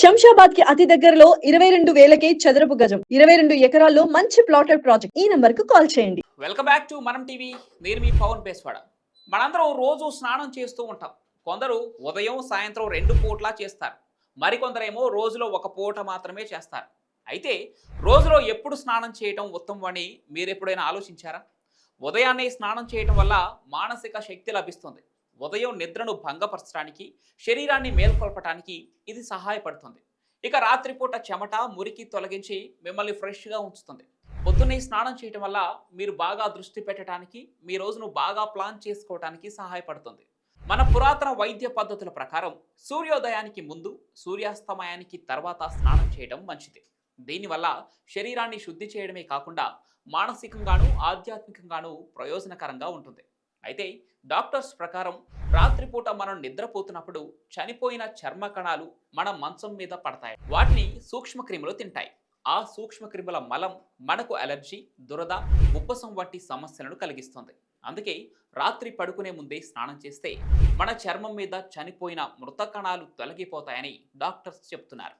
శంషాబాద్కి అతి దగ్గరలో ఇరవై రెండు వేలకే చదరపు గజం ఇరవై రెండు ఎకరాల్లో మంచి ప్లాటెడ్ ప్రాజెక్ట్. ఈ నంబర్కు కాల్ చేయండి. Welcome back to Manam TV. నేను మీ పవన్ బేస్వాడ. మనందరం రోజు స్నానం చేస్తూ ఉంటాం. కొందరు ఉదయం సాయంత్రం రెండు పూట్లా చేస్తారు. మరికొందరేమో రోజులో ఒక పూట మాత్రమే చేస్తారు. అయితే రోజులో ఎప్పుడు స్నానం చేయటం ఉత్తమం అని మీరు ఎప్పుడైనా ఆలోచించారా? ఉదయాన్నే స్నానం చేయటం వల్ల మానసిక శక్తి లభిస్తుంది. ఉదయం నిద్రను భంగపరచడానికి శరీరాన్ని మేల్కొల్పటానికి ఇది సహాయపడుతుంది. ఇక రాత్రిపూట చెమట మురికి తొలగించి మిమ్మల్ని ఫ్రెష్గా ఉంచుతుంది. పొద్దున్నే స్నానం చేయటం వల్ల మీరు బాగా దృష్టి పెట్టడానికి మీ రోజును బాగా ప్లాన్ చేసుకోవడానికి సహాయపడుతుంది. మన పురాతన వైద్య పద్ధతుల ప్రకారం సూర్యోదయానికి ముందు సూర్యాస్తమయానికి తర్వాత స్నానం చేయడం మంచిది. దీనివల్ల శరీరాన్ని శుద్ధి చేయడమే కాకుండా మానసికంగాను ఆధ్యాత్మికంగాను ప్రయోజనకరంగా ఉంటుంది. అయితే డాక్టర్స్ ప్రకారం రాత్రిపూట మనం నిద్రపోతున్నప్పుడు చనిపోయిన చర్మ కణాలు మన మంచం మీద పడతాయి. వాటిని సూక్ష్మక్రిములు తింటాయి. ఆ సూక్ష్మక్రిముల మలం మనకు అలర్జీ దురద ఉబ్బసం వంటి సమస్యలను కలిగిస్తుంది. అందుకే రాత్రి పడుకునే ముందే స్నానం చేస్తే మన చర్మం మీద చనిపోయిన మృత కణాలు తొలగిపోతాయని డాక్టర్స్ చెప్తున్నారు.